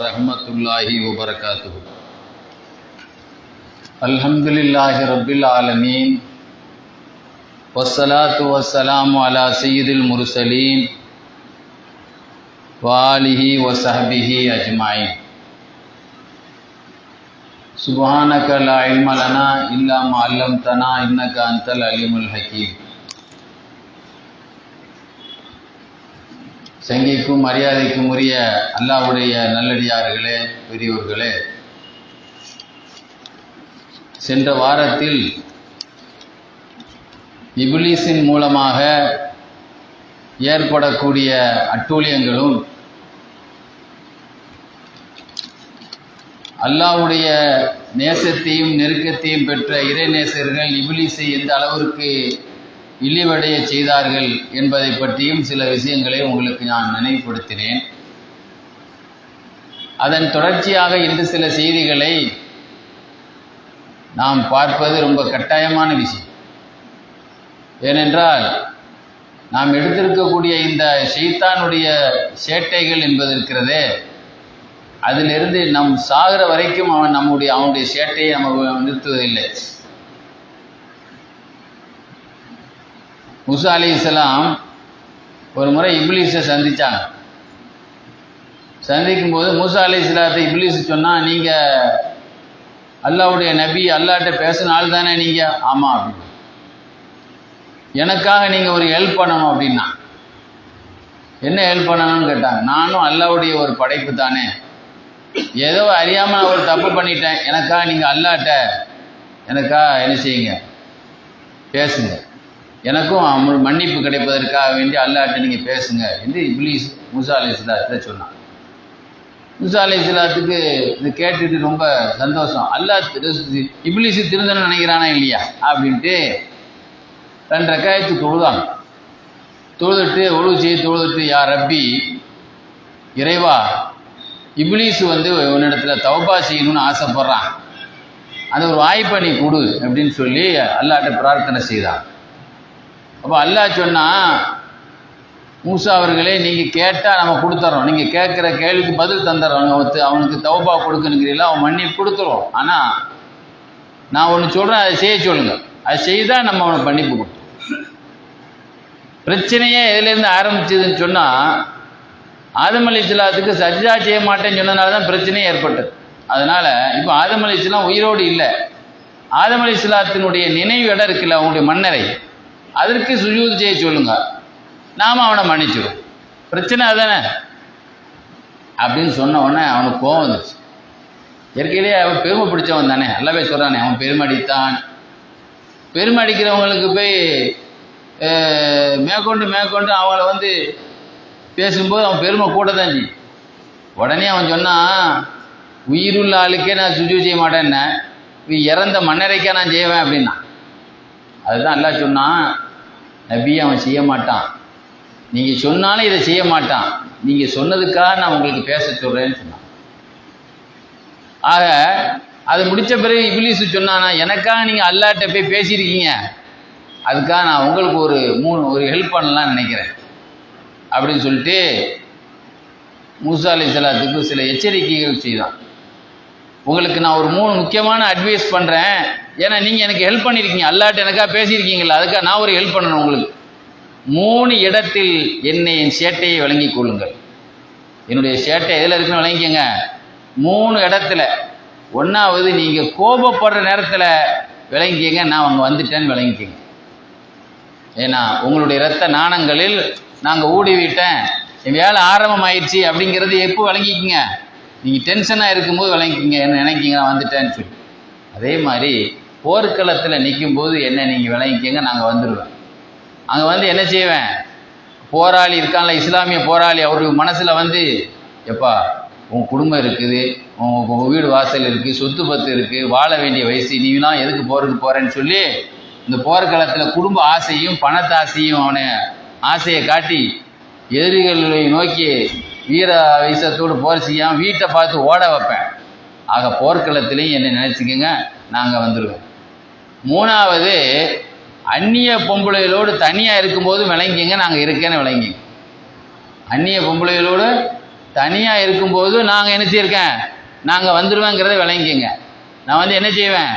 رحمۃ اللہ وبرکاتہ۔ الحمد للہ رب العالمین وسلاۃ وسلام علی سید المرسلین وآلہ وصحبہ اجمعین۔ سبحانک لا علم لنا الا ما علمتنا انک انت العلیم الحکیم۔ சங்கைக்கும் மரியாதைக்கும் உரிய அல்லாஹ்வுடைய நல்லடியார்களே பெரியோர்களே. சென்ற வாரத்தில் இபிலிஸின் மூலமாக ஏற்படக்கூடிய அட்டூழியங்களும் அல்லாஹ்வுடைய நேசத்தையும் நெருக்கத்தையும் பெற்ற இறைநேசர்கள் இபிலிஸை எந்த அளவிற்கு இழிவடைய செய்தார்கள் என்பதை பற்றியும் சில விஷயங்களை உங்களுக்கு நான் நினைவுபடுத்தினேன். அதன் தொடர்ச்சியாக இன்று சில செய்திகளை நாம் பார்ப்பது ரொம்ப கட்டாயமான விஷயம். ஏனென்றால் நாம் எடுத்திருக்கக்கூடிய இந்த ஷெய்தானுடைய சேட்டைகள் என்பது இருக்கிறதே அதிலிருந்து நம் சாகிற வரைக்கும் அவன் நம்முடைய அவனுடைய சேட்டையை நம்ம நிறுத்துவதில்லை. முசா அலி இஸ்லாம் ஒரு முறை இப்லீஸை சந்தித்தாங்க சந்திக்கும் போது மூசா அலி இஸ்லாத்தை இப்லீஸ் சொன்னால் நீங்கள் அல்லாவுடைய நபி அல்லாட்ட பேசின ஆள் தானே நீங்கள் ஆமாம் அப்படின்னு. எனக்காக நீங்கள் ஒரு ஹெல்ப் பண்ணணும் அப்படின்னா. என்ன ஹெல்ப் பண்ணணும்னு கேட்டாங்க. நானும் அல்லாவுடைய ஒரு படைப்பு தானே. ஏதோ அறியாமல் ஒரு தப்பு பண்ணிட்டேன். எனக்காக நீங்கள் அல்லாட்ட எனக்காக என்ன செய்யுங்க? பேசுங்க. எனக்கும் மன்னிப்பு கிடைப்பதற்காக வேண்டி அல்லாட்ட நீங்கள் பேசுங்க என்று இப்ளீஸ் முசா அலி இஸ்லாத்தை சொன்னான். முசா அலி இஸ்லாத்துக்கு இது கேட்டுட்டு ரொம்ப சந்தோஷம். அல்லா இப்ளீஸ் திருந்தன்னு நினைக்கிறானா இல்லையா? அப்படின்ட்டு ரெண்டு ரக்காயத்து தொழுதாங்க. தொழுதுட்டு ஒழு செய்து தொழுதுட்டு யார் ரப்பி இறைவா இப்ளீஸ் வந்து உன்னிடத்துல தவப்பா செய்யணும்னு ஆசைப்படுறான். அந்த ஒரு வாய்ப்பை நீ கொடு அப்படின்னு சொல்லி அல்லாட்ட பிரார்த்தனை செய்தான் அப்போ அல்லாஹ் சொன்னால் மூசா அவர்களே நீங்கள் கேட்டால் நம்ம கொடுத்துட்றோம் நீங்கள் கேட்குற கேள்விக்கு பதில் தந்துடுறோம் அவனுக்கு அவனுக்கு தௌபா கொடுக்கணுங்கிறீங்களா அவன் மண்ணி கொடுத்துருவோம். ஆனால் நான் ஒன்று சொல்கிறேன் அதை செய்ய சொல்லுங்கள் அதை செய்தால் நம்ம அவனை மன்னிப்பு கொடுத்தோம் பிரச்சனையே எதுலேருந்து ஆரம்பிச்சதுன்னு சொன்னால் ஆதம் அலி இஸ்லாத்துக்கு சஜ்ஜா செய்ய மாட்டேன்னு சொன்னதுனால தான் பிரச்சனையே ஏற்பட்டது. அதனால் இப்போ ஆதம் அலி இஸ்லாம் உயிரோடு இல்லை. ஆதம் அலி இஸ்லாத்தினுடைய நினைவு இடம் இருக்குல்ல அவங்களுடைய மன்னரை அதற்கு சுஜூது செய்ய சொல்லுங்க. நாம் அவனை மன்னிச்சிடும் பிரச்சனை அதானே? அப்படின்னு சொன்ன உடனே அவனுக்கு கோவம் வந்துச்சு. இயற்கையிலேயே அவன் பெருமை பிடிச்சவன் தானே. நல்லாவே சொல்கிறானே அவன் பெருமடித்தான் பெருமை அடிக்கிறவங்களுக்கு போய் மேற்கொண்டு மேற்கொண்டு அவங்கள வந்து பேசும்போது அவன் பெருமை கூட தான் செய்யும். உடனே அவன் சொன்னான் உயிருள்ள ஆளுக்கே நான் சுஜூ செய்ய மாட்டேன்னே இறந்த மன்னரைக்கே நான் செய்வேன் அப்படின்னா. அதுதான் எல்லாம் சொன்னான். நபியை அவன் செய்ய மாட்டான். நீங்கள் சொன்னாலும் இதை செய்ய மாட்டான். நீங்கள் சொன்னதுக்காக நான் உங்களுக்கு பேச சொல்கிறேன்னு சொன்னான். ஆக அது முடித்த பிறகு இபிலிசு சொன்னானா எனக்காக நீங்கள் அல்லாட்ட போய் பேசியிருக்கீங்க. அதுக்காக நான் உங்களுக்கு ஒரு மூணு ஒரு ஹெல்ப் பண்ணலாம்னு நினைக்கிறேன். அப்படின்னு சொல்லிட்டு மூசா அலி சலாத்துக்கு சில எச்சரிக்கைகள் செய்தான். உங்களுக்கு நான் ஒரு மூணு முக்கியமான அட்வைஸ் பண்ணுறேன் ஏன்னா நீங்கள் எனக்கு ஹெல்ப் பண்ணியிருக்கீங்க அல்லாட்ட எனக்காக பேசியிருக்கீங்களா அதுக்காக நான் ஒரு ஹெல்ப் பண்ணணும் உங்களுக்கு. மூணு இடத்தில் என்னை என் சேட்டையை விளங்கி கொள்ளுங்கள். என்னுடைய சேட்டை எதில் இருக்குன்னு விளங்கிக்கங்க மூணு இடத்துல. ஒன்றாவது நீங்கள் கோபப்படுற நேரத்தில் விளங்கிக்கங்க. நான் அங்கே வந்துட்டேன்னு விளங்கிக்கங்க. ஏன்னா உங்களுடைய இரத்த நாணங்களில் நாங்கள் ஊடிவிட்டேன் என் வேலை ஆரம்பமாயிடுச்சு அப்படிங்கிறது எப்போ விளங்கிக்கிங்க. நீங்கள் டென்ஷனாக இருக்கும்போது விளங்கிக்கிங்க. என்ன நினைக்கிங்க? நான் வந்துட்டேன்னு சொல்லி. அதே மாதிரி போர்க்களத்தில் நிற்கும் போது என்ன நீங்கள் விளங்கிக்கங்க? நாங்கள் வந்துடுவேன் அங்கே வந்து என்ன செய்வேன்? போராளி இருக்கான்ல இஸ்லாமிய போராளி அவருக்கு மனசில் வந்து எப்பா உன் குடும்பம் இருக்குது உன் வீடு வாசல் இருக்குது சொத்து பத்து இருக்குது வாழ வேண்டிய வயசு நீலாம் எதுக்கு போகிறதுக்கு போகிறேன்னு சொல்லி இந்த போர்க்களத்தில் குடும்ப ஆசையும் பணத்தாசையும் அவனை ஆசையை காட்டி எதிரிகளை நோக்கி வீர வைசத்தோடு போர் செய்யாமல் வீட்டை பார்த்து ஓட வைப்பேன். ஆக போர்க்களத்திலையும் என்னை நினச்சிக்கோங்க நாங்கள் வந்துடுவோம் மூணாவது அந்நிய பொம்பளைகளோடு தனியாக இருக்கும்போது விளங்கிங்க நாங்கள் இருக்கேன்னு விளங்கி. அந்நிய பொம்பளைகளோடு தனியாக இருக்கும்போது நாங்கள் என்ன செய்யிருக்கேன் நாங்கள் வந்துடுவேங்கிறத விளங்கிங்க நான் வந்து என்ன செய்வேன்?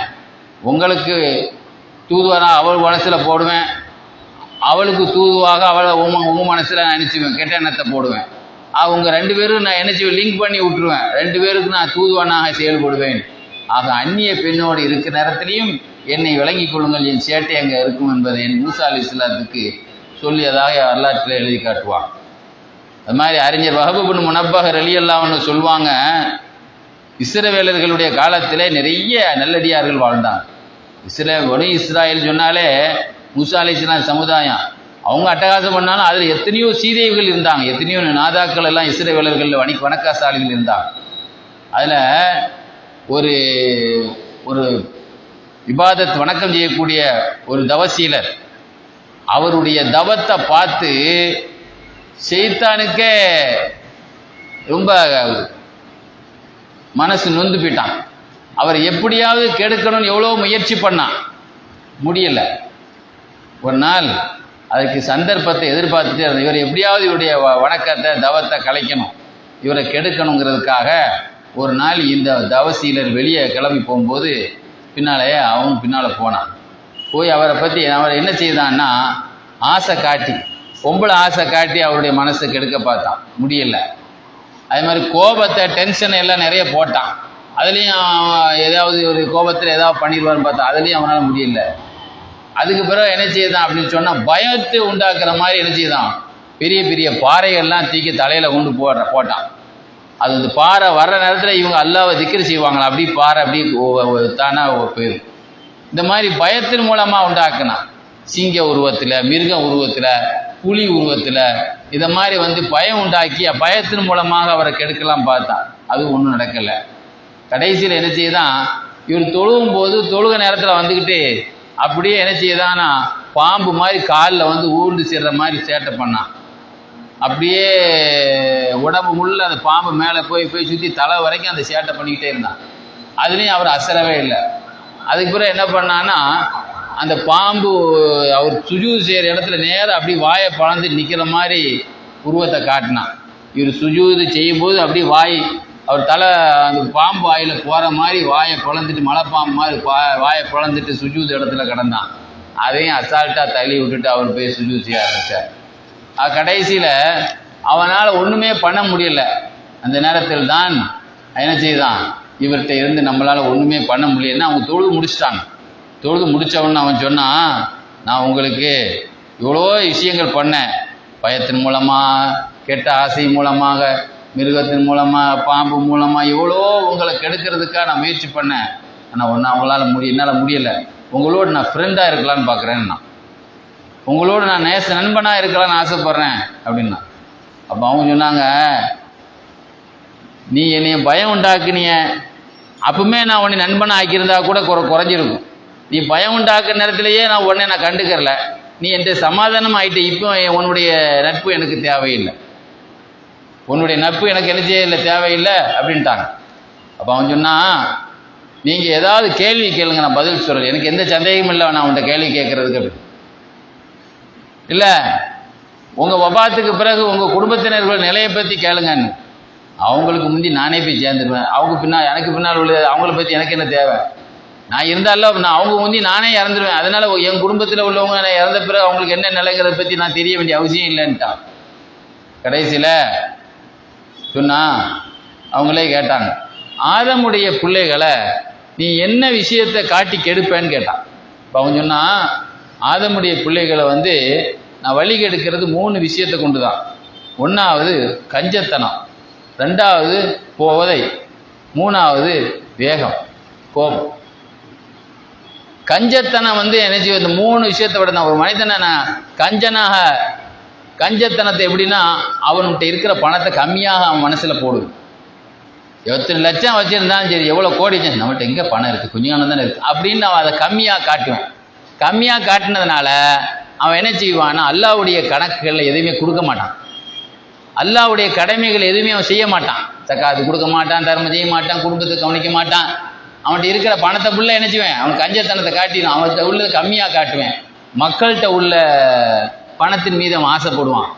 உங்களுக்கு தூதுவாராக அவள் மனசில் போடுவேன். அவளுக்கு தூதுவாக அவளை உம உம மனசில் நினச்சிவேன் கெட்ட எண்ணத்தை போடுவேன். அவங்க ரெண்டு பேரும் நான் என்ன செய்வேன் லிங்க் பண்ணி விட்டுருவேன். ரெண்டு பேருக்கு நான் தூதுவனாக செயல்படுவேன். ஆக அந்நிய பெண்ணோடு இருக்கிற நேரத்திலையும் என்னை விளங்கிக் கொள்ளுங்கள் என் சேட்டை அங்கே இருக்கும் என்பதை என் மூசா அலி இஸ்லாத்துக்கு சொல்லியதாக வரலாற்றில் எழுதி காட்டுவான். அது மாதிரி அறிஞர் வஹபுபின் முனப்பகர் அலி சொல்லுவாங்க இஸ்ரவேலர்களுடைய காலத்திலே நிறைய நல்லடியார்கள் வாழ்ந்தாங்க. இஸ்ரே ஒனி இஸ்ராயல் சொன்னாலே மூசா அலி இஸ்லாம் சமுதாயம் அவங்க அட்டகாசம் பண்ணாலும் அதில் எத்தனையோ சீதைகள் இருந்தாங்க. எத்தனையோ நாதாக்கள் எல்லாம் இஸ்ரவேலர்கள் வணி வணக்கசாலிகள் இருந்தாங்க. அதில் ஒரு ஒரு விவாதத் வணக்கம் செய்யக்கூடிய ஒரு தவசீலர் அவருடைய தவத்தை பார்த்து செய்தானுக்கே ரொம்ப மனசு நொந்து போயிட்டான். அவர் எப்படியாவது கெடுக்கணும்னு எவ்வளோ முயற்சி பண்ணான். முடியலை. ஒரு நாள் அதுக்கு சந்தர்ப்பத்தை எதிர்பார்த்துட்டே இருந்தேன். இவர் எப்படியாவது இவருடைய வ- வணக்கத்தை தவத்தை கலைக்கணும். இவரை கெடுக்கணுங்கிறதுக்காக ஒரு நாள் இந்த தவசீலர் வெளியே கிளம்பி போகும்போது பின்னாலே அவன் பின்னால் போனான். போய் அவரை பற்றி அவரை என்ன செய்தான்னா ஆசை காட்டி பொம்பளை ஆசை காட்டி அவருடைய மனசை கெடுக்க பார்த்தான். முடியல. அதே மாதிரி கோபத்தை டென்ஷன் எல்லாம் நிறைய போட்டான். அதுலேயும் ஏதாவது ஒரு கோபத்தில் ஏதாவது பண்ணிடுவான்னு பார்த்தா அதுலேயும் அவனால் முடியல. அதுக்கு பிறகு என்ன செய்தான் அப்படின்னு சொன்னால் பயத்தை உண்டாக்குற மாதிரி என்ன செய்தான்? பெரிய பெரிய பாறைகள்லாம் தூக்கி தலையில் கொண்டு போடுற போட்டான். அது இந்த பாறை வர்ற நேரத்தில் இவங்க அல்லாவை திக்கிரி செய்வாங்களா? அப்படி பாறை அப்படி தானாக போயிடும் இந்த மாதிரி பயத்தின் மூலமாக உண்டாக்குனான். சிங்க உருவத்தில் மிருக உருவத்தில் புலி உருவத்தில் இதை மாதிரி வந்து பயம் உண்டாக்கி பயத்தின் மூலமாக அவரை கெடுக்கலாம் பார்த்தான். அது ஒன்றும் நடக்கலை. கடைசியில் என்ன செய்யுதான் இவர் தொழுகும் போது தொழுக நேரத்தில் வந்துக்கிட்டு அப்படியே என்ன செய்தானா? பாம்பு மாதிரி காலில் வந்து ஊர்ந்து சேர்ற மாதிரி சேட்டை பண்ணான். அப்படியே உடம்பு முள்ள அந்த பாம்பு மேலே போய் போய் சுற்றி தலை வரைக்கும் அந்த சேட்டை பண்ணிக்கிட்டே இருந்தான். அதுலேயும் அவர் அசரவே இல்லை. அதுக்கு பிறகு என்ன பண்ணான்னா அந்த பாம்பு அவர் சுஜூ செய்கிற இடத்துல நேராக அப்படி வாயை பழந்து நிற்கிற மாதிரி உருவத்தை காட்டினான். இவர் சுஜூது செய்யும்போது அப்படி வாய் அவர் தலை அந்த பாம்பு வாயில் போகிற மாதிரி வாயை பிளந்துட்டு மலைப்பாம்பு மாதிரி பா வாயை குழந்துட்டு சுஜூத் இடத்துல கிடந்தான். அதையும் அசால்ட்டாக தள்ளி விட்டுட்டு அவர் போய் சுஜூத் செய்ய ஆரம்பித்தார் கடைசியில் அவனால் ஒன்றுமே பண்ண முடியல. அந்த நேரத்தில் தான் என்ன செய்தான்? இவர்கிட்ட இருந்து நம்மளால் ஒன்றுமே பண்ண முடியலன்னா அவங்க தொழுது முடிச்சிட்டாங்க. தொழுது முடித்தவொன்னு அவன் சொன்னான் நான் உங்களுக்கு இவ்வளோ விஷயங்கள் பண்ணேன். பயத்தின் மூலமாக கெட்ட ஆசை மூலமாக மிருகத்தின் மூலமாக பாம்பு மூலமாக எவ்வளோ உங்களை கெடுக்கிறதுக்காக நான் முயற்சி பண்ணேன். ஆனால் ஒன்றா அவங்களால முடிய என்னால் முடியலை. உங்களோடு நான் ஃப்ரெண்டாக இருக்கலான்னு பார்க்குறேன் நான். உங்களோட நான் நேச நண்பனாக இருக்கலாம்னு ஆசைப்பட்றேன் அப்படின்னா. அப்போ அவங்க சொன்னாங்க நீ என்னைய பயம் உண்டாக்குனிய. அப்பவுமே நான் உன்னை நண்பனாக ஆக்கியிருந்தா கூட குறை குறைஞ்சிருக்கும். நீ பயம் உண்டாக்குற நேரத்திலேயே நான் உடனே நான் கண்டுக்கிறல. நீ என்கிட்ட சமாதானம் ஆகிட்ட இப்போ உன்னுடைய நட்பு எனக்கு தேவையில்லை. உன்னுடைய நட்பு எனக்கு எனர்ஜியே இல்லை தேவையில்லை அப்படின்ட்டாங்க. அப்போ அவன் சொன்னான் நீங்கள் ஏதாவது கேள்வி கேளுங்க நான் பதில் சொல்கிறேன் எனக்கு எந்த சந்தேகமும் இல்லை நான் அவன்கிட்ட கேள்வி கேட்குறதுக்கு. இல்லை உங்கள் வபாத்துக்கு பிறகு உங்கள் குடும்பத்தினர்கள் நிலையை பற்றி கேளுங்கன்னு. அவங்களுக்கு முந்தி நானே போய் சேர்ந்துருவேன். அவங்க பின்னால் எனக்கு பின்னால் உள்ள அவங்கள பற்றி எனக்கு என்ன தேவை? நான் இருந்தாலும் நான் அவங்க முந்தி நானே இறந்துருவேன். அதனால் என் குடும்பத்தில் உள்ளவங்க நான் இறந்த பிறகு அவங்களுக்கு என்ன நிலைங்கிறத பற்றி நான் தெரிய வேண்டிய அவசியம் இல்லைன்ட்டான். கடைசியில் சொன்னா அவங்களே கேட்டாங்க. ஆதமுடைய பிள்ளைகளை நீ என்ன விஷயத்தை காட்டி கெடுப்பேன்னு கேட்டான். இப்போ அவன் சொன்னான் ஆதமுடைய பிள்ளைகளை வந்து நான் வழி கெடுக்கிறது மூணு விஷயத்தை கொண்டு தான் ஒன்றாவது கஞ்சத்தனம் ரெண்டாவது போதை மூணாவது வேகம் கோபம். கஞ்சத்தனம் வந்து என்ன செய்வது இந்த மூணு விஷயத்தை விட நான் ஒரு மனிதனை நான் கஞ்சனாக கஞ்சத்தனத்தை எப்படின்னா அவன்கிட்ட இருக்கிற பணத்தை கம்மியாக அவன் மனசில் போடுது எத்தனை லட்சம் வச்சுருந்தாலும் சரி எவ்வளோ கோடி வச்சு நம்மகிட்ட எங்கே பணம் இருக்குது கொஞ்சம் தானே இருக்குது அப்படின்னு அவன் அதை கம்மியாக காட்டுவேன். கம்மியாக காட்டினதுனால அவன் என்ன செய்வான்னா அல்லாவுடைய கணக்குகளில் எதுவுமே கொடுக்க மாட்டான். அல்லாவுடைய கடமைகள் எதுவுமே அவன் செய்ய மாட்டான். சக்காத்து கொடுக்க மாட்டான் தர்மம் செய்ய மாட்டான் குடும்பத்தை கவனிக்க மாட்டான். அவன்கிட்ட இருக்கிற பணத்தை ஃபுல்லாக என்ன செய்வேன்? அவன் கஞ்சத்தனத்தை காட்டிடும் அவன்கிட்ட உள்ளது கம்மியாக காட்டுவேன். மக்கள்கிட்ட உள்ள பணத்தின் மீது அவன் ஆசைப்படுவான்.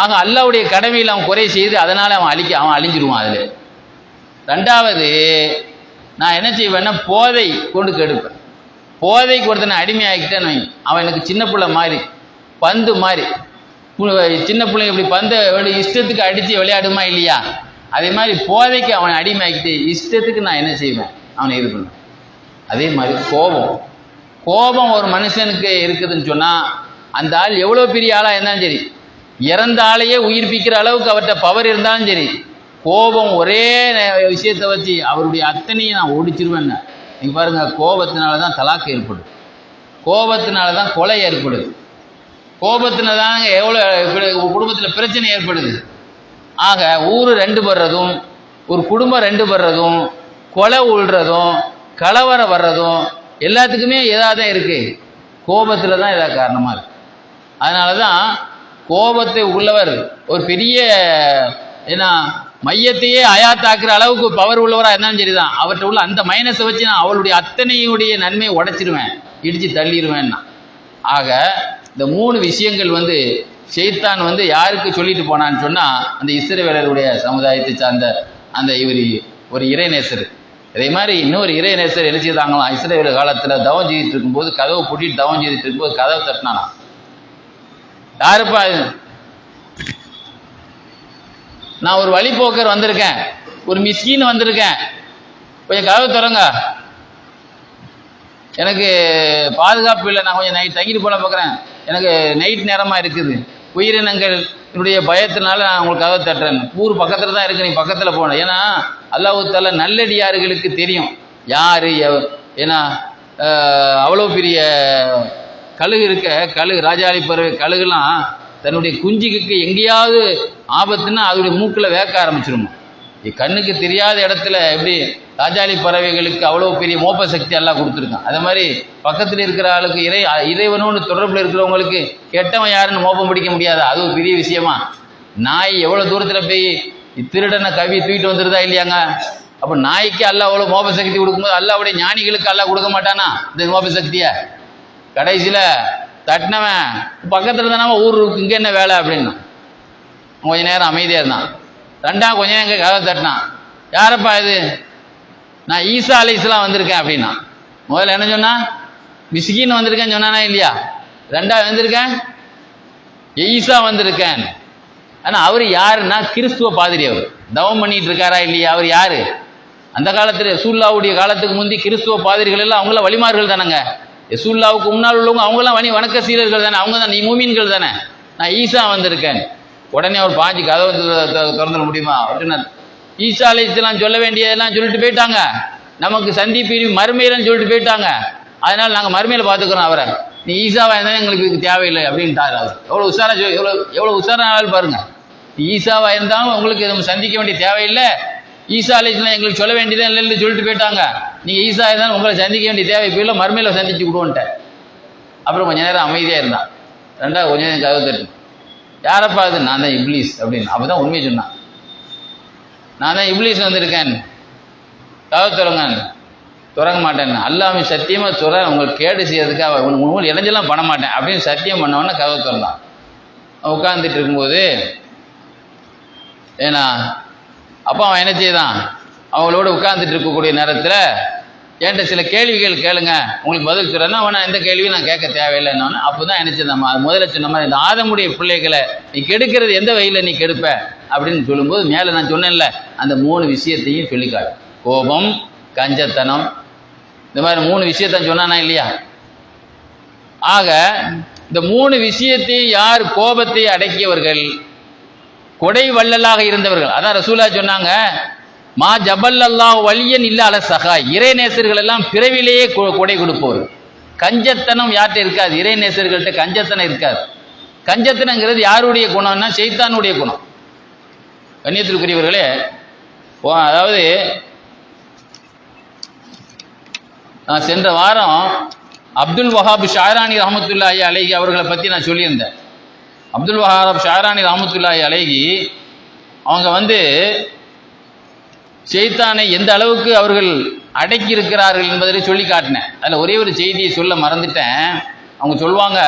ஆக அல்லாவுடைய கடமையில் அவன் குறை செய்து அதனால் அவன் அழிக்க அவன் அழிஞ்சிருவான் அதில். ரெண்டாவது நான் என்ன செய்வேன்னா போதை கொண்டு கெடுப்பேன். போதைக்கு ஒருத்தனை அடிமையாக்கிட்டேன்னு வைங்க. அவன் எனக்கு சின்ன பிள்ளை மாதிரி பந்து மாதிரி. சின்ன பிள்ளைங்க இப்படி பந்தை இஷ்டத்துக்கு அடித்து விளையாடுமா இல்லையா? அதே மாதிரி போதைக்கு அவனை அடிமையாக்கிட்டு இஷ்டத்துக்கு நான் என்ன செய்வேன்? அவனை இது பண்ணுவேன். அதே மாதிரி கோபம். கோபம் ஒரு மனுஷனுக்கு இருக்குதுன்னு சொன்னால் அந்த ஆள் எவ்வளோ பெரிய ஆளாக இருந்தாலும் சரி இறந்த ஆளையே உயிர்ப்பிக்கிற அளவுக்கு அவர்கிட்ட பவர் இருந்தாலும் சரி கோபம் ஒரே விஷயத்தை வச்சு அவருடைய அத்தனையை நான் ஒடிச்சிருவேன் நீங்கள் பாருங்க கோபத்தினால தான் தலாக்கு ஏற்படுது கோபத்தினால தான் கொலை ஏற்படுது. கோபத்தினால தான் எவ்வளோ குடும்பத்தில் பிரச்சனை ஏற்படுது. ஆக ஊர் ரெண்டு படுறதும் ஒரு குடும்பம் ரெண்டு படுறதும் கொலை உள்றதும் கலவரம் வர்றதும் எல்லாத்துக்குமே எதாக தான் இருக்குது கோபத்தில் தான் இதாக காரணமாக இருக்குது அதனால தான் கோபத்தை உள்ளவர் ஒரு பெரிய என்ன மையத்தையே அயாத்தாக்குற அளவுக்கு பவர் உள்ளவராக இருந்தாலும் சரிதான். அவர்கிட்ட உள்ள அந்த மைனஸை வச்சு நான் அவளுடைய அத்தனையுடைய நன்மையை உடைச்சிருவேன். இடித்து தள்ளிடுவேன்னா ஆக இந்த மூணு விஷயங்கள் வந்து ஷெய்தான் வந்து யாருக்கு சொல்லிட்டு போனான்னு சொன்னால் அந்த இஸ்ரவேலருடைய சமுதாயத்தை சார்ந்த அந்த இவர் ஒரு இறைநேசர். இதே மாதிரி இன்னொரு இறைநேசர் என்ன செய்தாங்களாம்? காலத்தில் தவம் செய்துட்டு இருக்கும்போது கதவை பூட்டிட்டு தவம் செய்துட்டு இருக்கும்போது கதவை தட்டினானா யாருப்பா இது? நான் ஒரு வழிபோக்கர் வந்திருக்கேன். ஒரு மிஸ்கின் வந்திருக்கேன். கொஞ்சம் கதவை திறங்க. எனக்கு பாதுகாப்பு இல்லை நான் கொஞ்சம் நைட் தங்கிட்டு போல பார்க்குறேன் எனக்கு நைட் நேரமாக இருக்குது. உயிரினங்கள் என்னுடைய பயத்தினால நான் உங்களுக்கு கதவை தட்டுறேன். ஊர் பக்கத்தில் தான் இருக்கு நீ பக்கத்தில் போகணும் ஏன்னா அல்லாஹ் தால நல்லடியார்களுக்கு தெரியும். யார் ஏன்னா அவ்வளோ பெரிய கழுகு இருக்க கழுகு ராஜாளி பறவை கழுகுலாம் தன்னுடைய குஞ்சுக்கு எங்கேயாவது ஆபத்துன்னா அதோடைய மூக்கில் வேக்க ஆரம்பிச்சிருமா? கண்ணுக்கு தெரியாத இடத்துல எப்படி ராஜாளி பறவைகளுக்கு அவ்வளோ பெரிய மோப்ப சக்தி எல்லாம் கொடுத்துருக்கான். அதே மாதிரி பக்கத்தில் இருக்கிற ஆளுக்கு இறை இறைவனோடு தொடர்பில் இருக்கிறவங்களுக்கு கெட்டவன் யாருன்னு மோப்பம் பிடிக்க முடியாது? அது ஒரு பெரிய விஷயமா? நாய் எவ்வளோ தூரத்தில் போய் திருடனை கவி தூக்கிட்டு வந்துருதா இல்லையாங்க? அப்போ நாய்க்கு அல்ல அவ்வளோ மோப சக்தி கொடுக்கும்போது அல்லாவுடைய ஞானிகளுக்கு அல்ல கொடுக்க மாட்டானா இந்த மோப சக்தியை? கடைசியில் தட்டினவன் பக்கத்தில் தானே ஊர் இருக்கு இங்கே என்ன வேலை அப்படின்னா. கொஞ்ச நேரம் அமைதியாக இருந்தான். ரெண்டா கொஞ்ச நேரம் இங்கே கதவை தட்டினான். யாரப்பா இது? நான் ஈசா அலிஸ்லாம் வந்திருக்கேன் அப்படின்னா. முதல்ல என்ன சொன்னா? மிஸ்கின்னு வந்திருக்கேன்னு சொன்னானா இல்லையா? ரெண்டா வந்திருக்கேன்? ஈசா வந்திருக்கேன். ஆனால் அவர் யாருன்னா? கிறிஸ்துவ பாதிரி அவர். தவம் பண்ணிட்டு இருக்காரா இல்லையா? அவர் யாரு? அந்த காலத்தில் சூல்லாவுடைய காலத்துக்கு முந்தி கிறிஸ்துவ பாதிரிகள் எல்லாம் அவங்கள வழிமார்கள் தானேங்க. ரசூல்லாவுக்கு முன்னால் உள்ளவங்க அவங்களாம் வணி வணக்க சீரர்கள் தானே. அவங்க தான் நீ மூமீன்கள் தானே. நான் ஈசா வந்திருக்கேன். உடனே அவர் பாஞ்சு கதவை திறந்துட முடியுமா? அப்படின்னு ஈசா அலைத்தலாம் சொல்ல வேண்டியதெல்லாம் சொல்லிட்டு போயிட்டாங்க. நமக்கு சந்திப்பு மறுமையிலன்னு சொல்லிட்டு போயிட்டாங்க. அதனால் நாங்கள் மறுமையில் பார்த்துக்குறோம் அவரை. நீ ஈசாவா இருந்தால் எங்களுக்கு தேவையில்லை அப்படின்ட்டார் அவர். எவ்வளோ உஷாரா எவ்வளோ எவ்வளோ உஷாரான ஆள் பாருங்கள் நீ இருந்தாலும் உங்களுக்கு நம்ம சந்திக்க வேண்டிய தேவையில்லை. ஈசா அலிஸ்லாம் எங்களுக்கு சொல்ல வேண்டியதே இல்லைன்னு சொல்லிட்டு போயிட்டாங்க. நீங்கள் ஈசா இருந்தால் உங்களை சந்திக்க வேண்டிய தேவை போயில மறுமையில் சந்திச்சு விடுவோன்ட்டேன் அப்புறம் கொஞ்ச நேரம் அமைதியாக இருந்தான் ரெண்டாவது கொஞ்ச நேரம் கதவு தட்டு யாரப்பா அது? நான் தான் இப்ளீஸ் அப்படின்னு. அப்போ தான் உண்மையை சொன்னான். நான் தான் இப்ளீஸ் வந்திருக்கேன். கதவு திறங்க திறக்க மாட்டேன். அல்லாமே சத்தியமாக சொல்ற உங்களுக்கு கேடு செய்யறதுக்காக உங்களுக்கு இடைஞ்செல்லாம் பண்ண மாட்டேன். அப்படின்னு சத்தியம் பண்ணவொன்னே கதவு திறந்தான். உட்காந்துட்டு இருக்கும்போது ஏன்னா அப்போ அவன் என்ன செய்தான்? அவங்களோட உட்கார்ந்துட்டு இருக்கக்கூடிய நேரத்தில் என்கிட்ட சில கேள்விகள் கேளுங்க. உங்களுக்கு பதில் சொல்கிறேன்னா அவன் எந்த கேள்வியும் நான் கேட்க தேவையில்லைன்னு அப்போ தான் என்ன செய்தான்? அது முதல்ல சொன்ன மாதிரி இந்த ஆதமுடைய பிள்ளைகளை நீ கெடுக்கிறது எந்த வகையில் நீ கெடுப்ப? அப்படின்னு சொல்லும்போது மேலே நான் சொன்னேன்ல அந்த மூணு விஷயத்தையும் சொல்லிக்காட்டு கோபம் கஞ்சத்தனம் இந்த மாதிரி மூணு விஷயத்தான் சொன்னானா இல்லையா? ஆக இந்த மூணு விஷயத்தையும் யார் கோபத்தை அடக்கியவர்கள்? கொடை வள்ளலாக இருந்தவர்கள். அதான் ரசூலா சொன்னாங்க மா ஜபல்லல்லாஹ் வலியன் இல்ல அல சகா இறைநேசர்கள் எல்லாம் பிறவிலேயே கொ- கொடை கொடுப்பவர் கஞ்சத்தனம் யார்கிட்ட இருக்காது. இறைநேசர்கள்ட்ட கஞ்சத்தனம் இருக்காது. கஞ்சத்தனங்கிறது யாருடைய குணம்னா செய்தானுடைய குணம். கண்ணியத்திற்குரியவர்களே அதாவது நான் சென்ற வாரம் அப்துல் வஹாப் ஷாரானி ரஹமத்துல்லாஹி அலைஹி அவர்களை பற்றி நான் சொல்லியிருந்தேன். அப்துல் வஹாப் ஷாரானி ராமத்துல்லாய் அழகி அவங்க வந்து செய்தானை எந்த அளவுக்கு அவர்கள் அடக்கி இருக்கிறார்கள் என்பதை சொல்லி காட்டினேன். அதில் ஒரே ஒரு செய்தியை சொல்ல மறந்துட்டேன். அவங்க சொல்லுவாங்க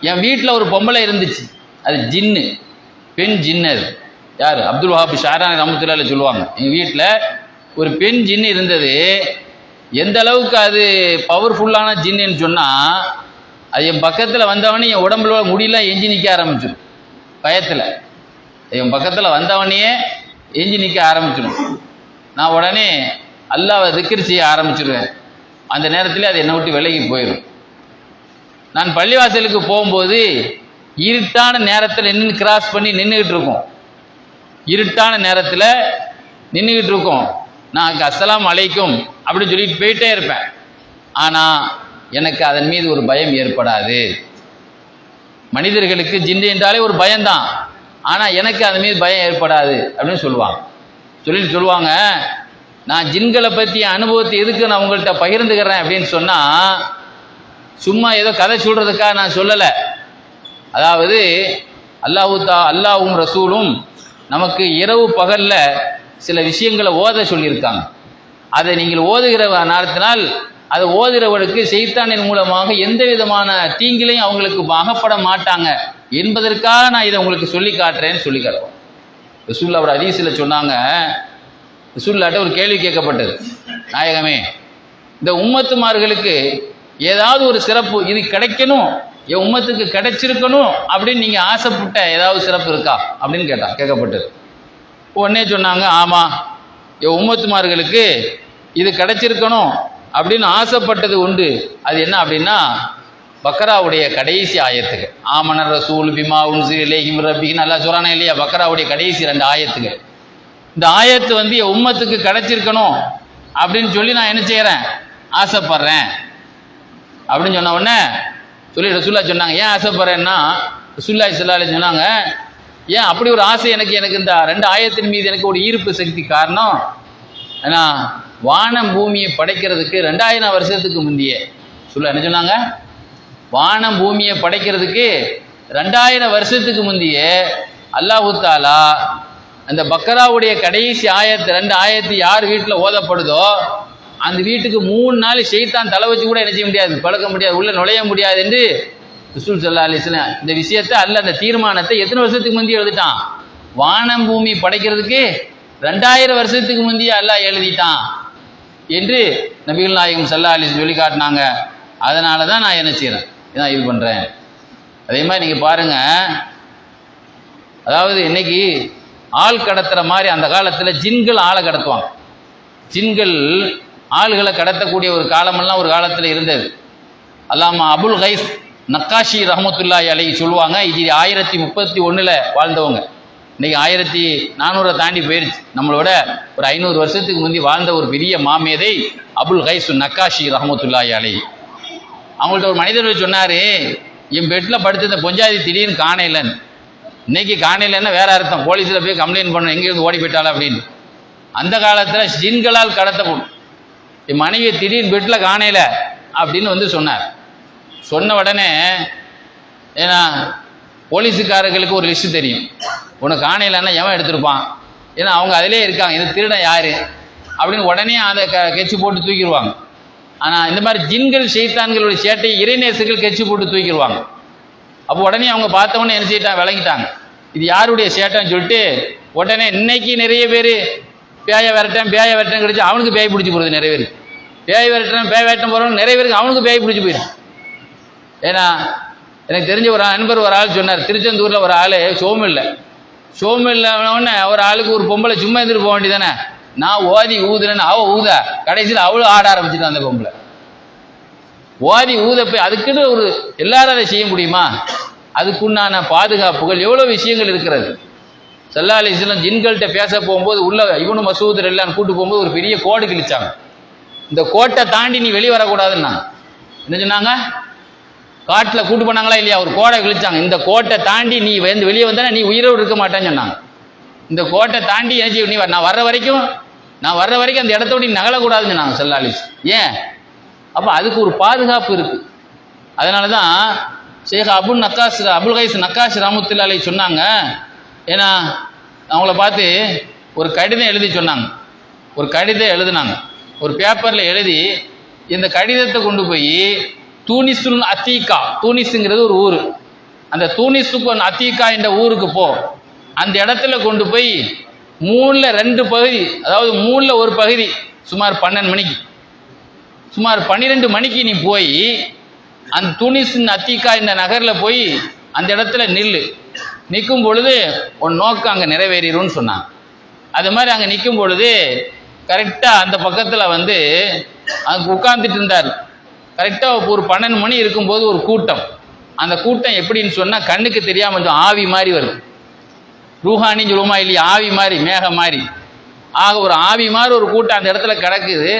என் வீட்டில் ஒரு பொம்பளை இருந்துச்சு. அது ஜின்னு பெண் ஜின்னர் யார்? அப்துல் வஹாப் ஷாரான் ரஹமத்துல்லால சொல்லுவாங்க. எங்கள் வீட்டில் ஒரு பெண் ஜின்னு இருந்தது. எந்த அளவுக்கு அது பவர்ஃபுல்லான ஜின்னு சொன்னால் அது என் பக்கத்தில் வந்தவனே என் உடம்புல முடியெல்லாம் எஞ்சி நிற்க ஆரம்பிச்சிடும் பயத்தில். என் பக்கத்தில் வந்தவனையே எஞ்சி நிற்க ஆரம்பிச்சிடும் நான் உடனே அல்லாவை திக்ர் செய்ய ஆரம்பிச்சிடுவேன் அந்த நேரத்தில் அது என்னை விட்டு விலகி போயிடும் நான் பள்ளிவாசலுக்கு போகும்போது இருட்டான நேரத்தில் நின்று கிராஸ் பண்ணி நின்றுக்கிட்டு இருக்கோம். இருட்டான நேரத்தில் நின்றுக்கிட்டு இருக்கோம். நான் அஸ்லாம் அலைக்கும் அப்படின்னு சொல்லிட்டு போயிட்டே இருப்பேன். ஆனால் எனக்கு அதன் மீது ஒரு பயம் ஏற்படாது. மனிதர்களுக்கு ஜின்னு என்றாலே ஒரு பயம்தான். ஆனால் எனக்கு அதன் மீது பயம் ஏற்படாது அப்படின்னு சொல்லுவாங்க. சொல்லிட்டு சொல்லுவாங்க நான் ஜின்களை பற்றிய அனுபவத்தை எதுக்கு நான் உங்கள்கிட்ட பகிர்ந்துக்கிறேன் அப்படின்னு சொன்னால் சும்மா ஏதோ கதை சொல்கிறதுக்காக நான் சொல்லலை. அதாவது அல்லாஹு தா அல்லாஹும் ரசூலும் நமக்கு இரவு பகலில் சில விஷயங்களை ஓத சொல்லியிருக்காங்க. அதை நீங்கள் ஓதுகிற நேரத்தினால் அதை ஓதுறவர்களுக்கு செய்தானின் மூலமாக எந்த விதமான தீங்கிலையும் அவங்களுக்கு அகப்பட மாட்டாங்க. என்பதற்காக நான் இதை உங்களுக்கு சொல்லி காட்டுறேன்னு சொல்லி காட்டுவோம் ரசூல்லா அவர் அதிசயில் சொன்னாங்க. ரசூல்லாட்ட ஒரு கேள்வி கேட்கப்பட்டது. நாயகமே இந்த உம்மத்துமார்களுக்கு ஏதாவது ஒரு சிறப்பு இது கிடைக்கணும் என் உம்மத்துக்கு கிடைச்சிருக்கணும் அப்படின்னு நீங்கள் ஆசைப்பட்ட ஏதாவது சிறப்பு இருக்கா அப்படின்னு கேட்டான் கேட்கப்பட்டது. உடனே சொன்னாங்க ஆமாம் என் உம்மத்துமார்களுக்கு இது கிடைச்சிருக்கணும் அப்படின்னு ஆசைப்பட்டது உண்டு. அது என்ன அப்படின்னா பக்ராவுடைய கடைசி ஆயத்துக்கு ஆமனர் ரசூல் பிமா உன்சு இலேஹிம் ரப்பின்னு நல்லா சொல்கிறானே இல்லையா? பக்ராவுடைய கடைசி ரெண்டு ஆயத்துக்கு இந்த ஆயத்து வந்து என் உம்மத்துக்கு கிடைச்சிருக்கணும் அப்படின்னு சொல்லி நான் என்ன செய்கிறேன் ஆசைப்படுறேன். அப்படின்னு சொன்ன உடனே சொல்லி ரசூல்லா சொன்னாங்க ஏன் ஆசைப்படுறேன்னா? ரசூல்லா இஸ்லாலே சொன்னாங்க ஏன் அப்படி ஒரு ஆசை எனக்கு எனக்கு இந்த ரெண்டு ஆயத்தின் மீது எனக்கு ஒரு ஈர்ப்பு சக்தி காரணம் ஏன்னா வானம் பூமியை படைக்கிறதுக்கு ரெண்டாயிரம் வருஷத்துக்கு முந்தைய சொல்ல என்ன சொன்னாங்க? வானம் பூமியை படைக்கிறதுக்கு ரெண்டாயிரம் வருஷத்துக்கு முந்தைய அல்லாஹு தாலா அந்த பக்கராவுடைய கடைசி ஆயத்து ரெண்டு ஆயத்து யார் வீட்டில் ஓதப்படுதோ அந்த வீட்டுக்கு மூணு நாள் செய்தான் தலை வச்சு கூட என்ன செய்ய முடியாது பழக்க முடியாது உள்ள நுழைய முடியாது என்று ரிசூல் சல்லா அலிஸ்லாம் இந்த விஷயத்தை அல்ல அந்த தீர்மானத்தை எத்தனை வருஷத்துக்கு முந்தைய எழுதிட்டான்? வானம் பூமி படைக்கிறதுக்கு ரெண்டாயிரம் வருஷத்துக்கு முந்தைய அல்லாஹ் எழுதிட்டான். என்று நபிகள் நாயகம் சல்லா அலி சொல்லி காட்டினாங்க அதனால தான் நான் என்ன செய்கிறேன் இதான் இது பண்ணுறேன் அதே மாதிரி நீங்கள் பாருங்கள் அதாவது இன்னைக்கு ஆள் கடத்துகிற மாதிரி அந்த காலத்தில் ஜின்கள் ஆளை கடத்துவாங்க. ஜின்கள் ஆள்களை கடத்தக்கூடிய ஒரு காலமெல்லாம் ஒரு காலத்தில் இருந்தது. அல்லாமல் அபுல் கைஸ் நக்காஷி ரஹமத்துல்லாய் அலை சொல்லுவாங்க. இது ஆயிரத்தி முப்பத்தி ஒன்றில் வாழ்ந்தவங்க. இன்னைக்கு ஆயிரத்தி நானூறை தாண்டி போயிடுச்சு நம்மளோட ஒரு ஐநூறு வருஷத்துக்கு முந்தி வாழ்ந்த ஒரு பெரிய மாமேதை அபுல் ஹைசு நக்காஷி ரஹமத்துல்லாய் அலை அவங்கள்ட்ட ஒரு மனிதர் சொன்னார் என் பெட்டில் படுத்திருந்த பொஞ்சாதி திடீர்னு காணையிலன்னு இன்னைக்கு காணையிலன்னா வேற அர்த்தம். போலீஸில் போய் கம்ப்ளைண்ட் பண்ண எங்கேருந்து ஓடி போயிட்டாளா? அப்படின்னு. அந்த காலத்தில் ஜின்களால் கடத்தப்படும் என் மனைவி திடீர்னு பெட்டில் காணையில அப்படின்னு வந்து சொன்னார். சொன்ன உடனே ஏன்னா போலீஸுக்காரர்களுக்கு ஒரு லிஸ்ட்டு தெரியும். உனக்கு ஆணையிலன்னா எவன் எடுத்திருப்பான்? ஏன்னா அவங்க அதிலே இருக்காங்க. இது திருடன் யார்? அப்படின்னு உடனே அதை க கெச்சு போட்டு தூக்கிடுவாங்க. ஆனால் இந்த மாதிரி ஜின்கள் செய்தான்களுடைய சேட்டை இறைநேசுகள் கெச்சு போட்டு தூக்கிடுவாங்க. அப்போ உடனே அவங்க பார்த்தவொடனே என்ன செய்யிட்டாங்க? விளங்கிட்டாங்க. இது யாருடைய சேட்டைன்னு சொல்லிட்டு உடனே இன்னைக்கு நிறைய பேர் பேய விரட்டேன் பேய விரட்டேன் கிடைச்சி அவனுக்கு பேய் பிடிச்சி போகிறது நிறைய பேர் பேய் விரட்டுறேன் பேய் விரட்டம் போகிறவங்க நிறைய பேருக்கு அவனுக்கு பேய் பிடிச்சி போயிடும். ஏன்னா எனக்கு தெரிஞ்ச ஒரு நண்பர் ஒரு ஆள் சொன்னார். திருச்செந்தூரில் ஒரு ஆள் சோமில்லை. சோமில்லாமனே ஒரு ஆளுக்கு ஒரு பொம்பளை சும்மா இருந்துட்டு போக வேண்டியதானே நான் ஓதி ஊதுறேன்னு அவ ஊத. கடைசியில் அவளும் ஆட ஆரம்பிச்சிட்டான் அந்த பொம்பளை. ஓதி ஊத போய் அதுக்குன்னு ஒரு எல்லாரும் அதை செய்ய முடியுமா? அதுக்குண்டான பாதுகாப்புகள் எவ்வளோ விஷயங்கள் இருக்கிறது? சல்லா அலிஸ்லாம் ஜின்கள்கிட்ட பேச போகும்போது உள்ள இவனு மசூதர் எல்லாம் கூட்டு போகும்போது ஒரு பெரிய கோடு கிழிச்சாங்க. இந்த கோட்டை தாண்டி நீ வெளியே வரக்கூடாதுன்னா என்ன சொன்னாங்க? காட்டில் கூட்டு போனாங்களா இல்லையா? ஒரு கோடை கிழிச்சாங்க. இந்த கோட்டை தாண்டி நீ வந்து வெளியே வந்தா நீ உயிரோடு இருக்க மாட்டேன்னு சொன்னாங்க. இந்த கோட்டை தாண்டி என்ன நீ நான் வர்ற வரைக்கும் நான் வர்ற வரைக்கும் அந்த இடத்த விட்டு நகலக்கூடாதுன்னு சொன்னாங்க செல்லாலிஸ். ஏன்? அப்போ அதுக்கு ஒரு பாதுகாப்பு இருக்கு. அதனால தான் ஷேக் அபுல் நக்காஸ் அபுல் கைஸ் நக்காஷ் ரஹமத்துல்லா அலை சொன்னாங்க. ஏன்னா அவங்கள பார்த்து ஒரு கடிதம் எழுதி சொன்னாங்க. ஒரு கடிதம் எழுதுனாங்க. ஒரு பேப்பரில் எழுதி இந்த கடிதத்தை கொண்டு போய் தூனிசுன் அத்தீகா தூனிஸுங்கிறது ஒரு ஊர். அந்த தூனிசுக்கு அத்தீகா என்ற ஊருக்கு போ. அந்த இடத்துல கொண்டு போய் மூணில் ரெண்டு பகுதி அதாவது மூணில் ஒரு பகுதி சுமார் பன்னெண்டு மணிக்கு. சுமார் பன்னிரெண்டு மணிக்கு நீ போய் அந்த துனிசின் அத்திகா இந்த நகரில் போய் அந்த இடத்துல நில்லு. நிற்கும் பொழுது உன் நோக்கம் அங்கே நிறைவேறிடும்னு சொன்னான் அது மாதிரி அங்கே நிற்கும் பொழுது கரெக்டாக அந்த பக்கத்தில் வந்து அங்கே உட்காந்துட்டு இருந்தார். கரெக்டாக ஒரு பன்னெண்டு மணி இருக்கும்போது ஒரு கூட்டம். அந்த கூட்டம் எப்படின்னு சொன்னால் கண்ணுக்கு தெரியாமல் கொஞ்சம் ஆவி மாதிரி வருது. ரூஹானின்னு சொல்லுவோமா இல்லையா? ஆவி மாதிரி மேகம் மாதிரி. ஆக ஒரு ஆவி மாதிரி ஒரு கூட்டம் அந்த இடத்துல கிடக்குது.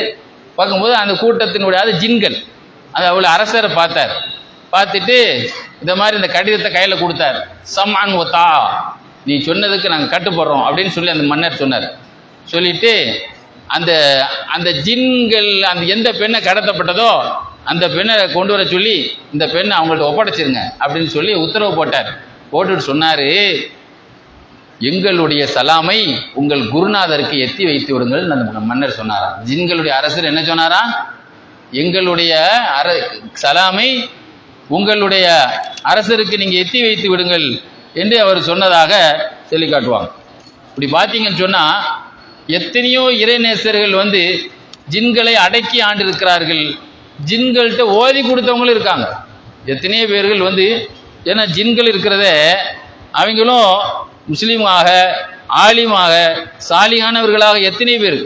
பார்க்கும்போது அந்த கூட்டத்தினுடைய அது ஜின்கள். அது அவ்வளோ அரசரை பார்த்தார். பார்த்துட்டு இந்த மாதிரி இந்த கடிதத்தை கையில் கொடுத்தார். சம்மான் ஒத்தா நீ சொன்னதுக்கு நாங்கள் கட்டுப்படுறோம் அப்படின்னு சொல்லி அந்த மன்னர் சொன்னார். சொல்லிட்டு அந்த அந்த ஜின்கள் அந்த எந்த பெண்ணை கடத்தப்பட்டதோ அந்த பெண்ணை கொண்டு வர சொல்லி இந்த பெண்ணை அவங்கள்ட்ட ஒப்படைச்சிருங்க அப்படின்னு சொல்லி உத்தரவு போட்டார். போட்டுட்டு சொன்னார் எங்களுடைய சலாமை உங்கள் குருநாதருக்கு எத்தி வைத்து விடுங்கள் அந்த மன்னர் சொன்னாராம். ஜின்களுடைய அரசர் என்ன சொன்னாரா? எங்களுடைய அர சலாமை உங்களுடைய அரசருக்கு நீங்கள் எத்தி வைத்து விடுங்கள் என்று அவர் சொன்னதாக சொல்லி காட்டுவாங்க இப்படி பார்த்தீங்கன்னு சொன்னால் எத்தனையோ இறைநேசர்கள் வந்து ஜின்களை அடக்கி ஆண்டிருக்கிறார்கள். ஜின்கள்கிட்ட ஓதி கொடுத்தவங்களும் இருக்காங்க. எத்தனையோ பேர்கள் வந்து ஏன்னா ஜின்கள் இருக்கிறத அவங்களும் முஸ்லீமாக ஆலிமாக சாலிகானவர்களாக எத்தனை பேர்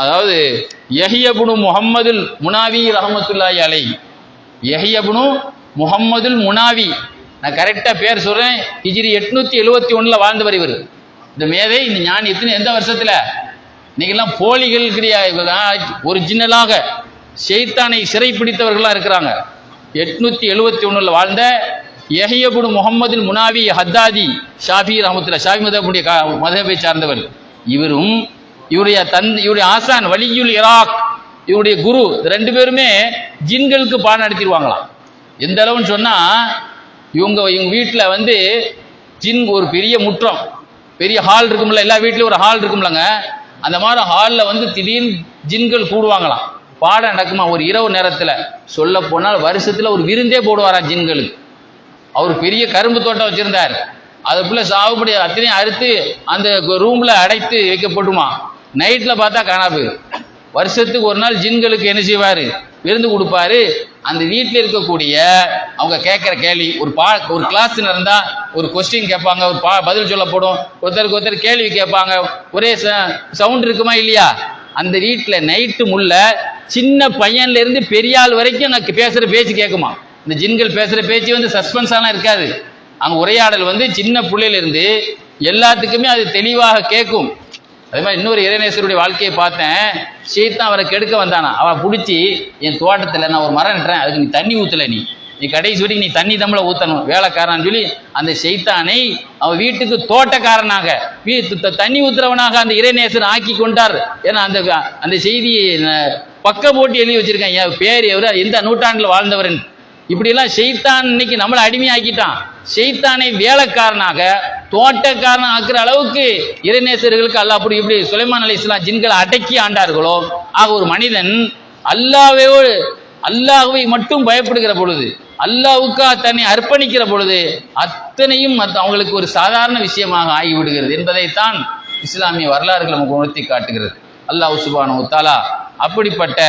அதாவது யஹியபுனு முகம்மதுல் முனாவி ரஹமத்துல்லாய் அலை யஹியபுனு முகம்மதுல் முனாவி. நான் கரெக்டாக பேர் சொல்கிறேன் ஹிஜிரி எட்நூற்றி எழுபத்தி ஒன்றில் வாழ்ந்தவர் இவர். இந்த மேதை இந்த ஞானி எத்தனை எந்த வருஷத்தில்? இன்னைக்கெல்லாம் போலிகள் கிடையாது ஒரிஜினலாக ஷெய்தானை சிறைப்பிடித்தவர்களாக இருக்கிறாங்க. எட்நூற்றி எழுவத்தி ஒன்றில் வாழ்ந்த யஹியபுன் முகமது முனாவி ஹத்தாதி ஷாஃபி ரஹமத்துல்லா ஷாஃபி மதபுடைய மதபை சார்ந்தவர். இவரும் இவருடைய தன் இவருடைய ஆசான் வலியுல் இராக் இவருடைய குரு ரெண்டு பேருமே ஜின்களுக்கு பாடம் நடத்திடுவாங்களாம். எந்த அளவுன்னு சொன்னால் இவங்க இவங்க வீட்டில் வந்து ஜின் ஒரு பெரிய முற்றம். பெரிய ஹால் இருக்கும்ல எல்லா வீட்லேயும் ஒரு ஹால் இருக்கும்லங்க. அந்த மாதிரி ஹாலில் வந்து திடீர்னு ஜின்கள் கூடுவாங்களாம். பாடம் நடக்குமா? ஒரு இரவு நேரத்தில் சொல்ல போனால் வருஷத்தில் ஒரு விருந்தே போடுவாரா ஜின்களுக்கு. அவர் பெரிய கரும்பு தோட்டம் வச்சிருந்தார். அதுக்குள்ள சாகுபடி அத்தனையும் அறுத்து அந்த ரூம்ல அடைத்து வைக்கப்பட்டுமா? நைட்ல பார்த்தா காணாப்பு வருஷத்துக்கு ஒரு நாள் ஜின்களுக்கு என்ன செய்வார்? விருந்து கொடுப்பாரு. அந்த வீட்டில் இருக்கக்கூடிய அவங்க கேட்குற கேள்வி ஒரு பா ஒரு கிளாஸ் நடந்தால் ஒரு கொஸ்டின் கேட்பாங்க. ஒரு பா பதில் சொல்லப்படும். ஒருத்தருக்கு ஒருத்தர் கேள்வி கேட்பாங்க. ஒரே ச சவுண்ட் இருக்குமா இல்லையா? அந்த வீட்டில் நைட்டு முள்ள சின்ன பையன்லேருந்து பெரியாள் பெரிய ஆள் வரைக்கும் அங்கே பேசுகிற பேச்சு கேட்குமா இந்த ஜின்கள் பேசுகிற பேச்சு வந்து சஸ்பென்ஸாலாம் இருக்காது. அங்கே உரையாடல் வந்து சின்ன பிள்ளையிலேருந்து எல்லாத்துக்குமே அது தெளிவாக கேட்கும் அதே மாதிரி இன்னொரு இறைநேசருடைய வாழ்க்கையை பார்த்தேன். சீத்தான் அவரை கெடுக்க வந்தானா? அவன் பிடிச்சி என் தோட்டத்தில் நான் ஒரு மரம் நட்டுறேன். அதுக்கு நீ தண்ணி ஊற்றல நீ. நீ கடைசி வரைக்கும் நீ தண்ணி தம்பளை ஊற்றணும் வேலைக்காரன் சொல்லி அந்த செய்தானை அவன் வீட்டுக்கு தோட்டக்காரனாக வீ தண்ணி ஊத்துறவனாக அந்த இறைநேசர் ஆக்கி கொண்டார். ஏன்னா அந்த அந்த செய்தியை பக்க போட்டு எழுதி வச்சிருக்கேன். என் பேர் எவர் எந்த நூற்றாண்டில் வாழ்ந்தவரன். இப்படிலாம் செய்தான் இன்னைக்கு நம்மளை அடிமையாக்கிட்டான். செய்தானை வேலைக்காரனாக தோட்டக்காரன் ஆக்குற அளவுக்கு இறைநேசர்களுக்கு அல்லா அப்படி இப்படி சுலைமான் அலி இஸ்லாம் ஜின்களை அடக்கி ஆண்டார்களோ ஆக ஒரு மனிதன் அல்லாவே அல்லாஹுவை மட்டும் பயப்படுகிற பொழுது அல்லாவுக்கா தன்னை அர்ப்பணிக்கிற பொழுது அத்தனையும் அவங்களுக்கு ஒரு சாதாரண விஷயமாக ஆகிவிடுகிறது என்பதைத்தான் இஸ்லாமிய வரலாறுகள் நமக்கு உணர்த்தி காட்டுகிறது. அல்லாஹ் சுபானு தாலா அப்படிப்பட்ட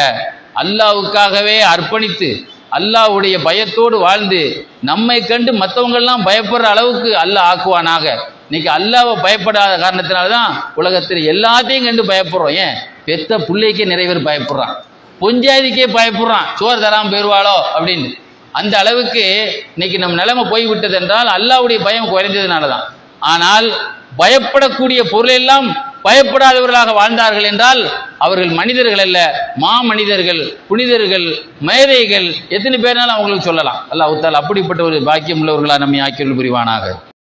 அல்லாஹ்வுக்காகவே அர்ப்பணித்து அல்லாஹ்வுடைய பயத்தோடு வாழ்ந்து நம்மை கண்டு மற்றவங்கெல்லாம் பயப்படுற அளவுக்கு அல்லாஹ் ஆக்குவானாக. இன்னைக்கு அல்லாவை பயப்படாத காரணத்தினால தான் உலகத்தில் எல்லாத்தையும் கண்டு பயப்படுறோம். ஏன்? பெத்த பிள்ளைக்கே நிறைய பேர் பயப்படுறான். பொஞ்சாதிக்கே பயப்படுறான். சோறு தராமல் போயிடுவாளோ அப்படின்னு. அந்த அளவுக்கு இன்னைக்கு நம் நிலைமை போய்விட்டது என்றால் அல்லாவுடைய பயம் குறைந்ததுனால தான் ஆனால் பயப்படக்கூடிய பொருளெல்லாம் பயப்படாதவர்களாக வாழ்ந்தார்கள் என்றால் அவர்கள் மனிதர்கள் அல்ல மாமனிதர்கள் புனிதர்கள் மேதைகள் எத்தனை பேர்னாலும் அவங்களுக்கு சொல்லலாம். அல்லாஹ் அப்படிப்பட்ட ஒரு பாக்கியம் உள்ளவர்களாக நம்மை ஆக்கியல் புரிவானாக.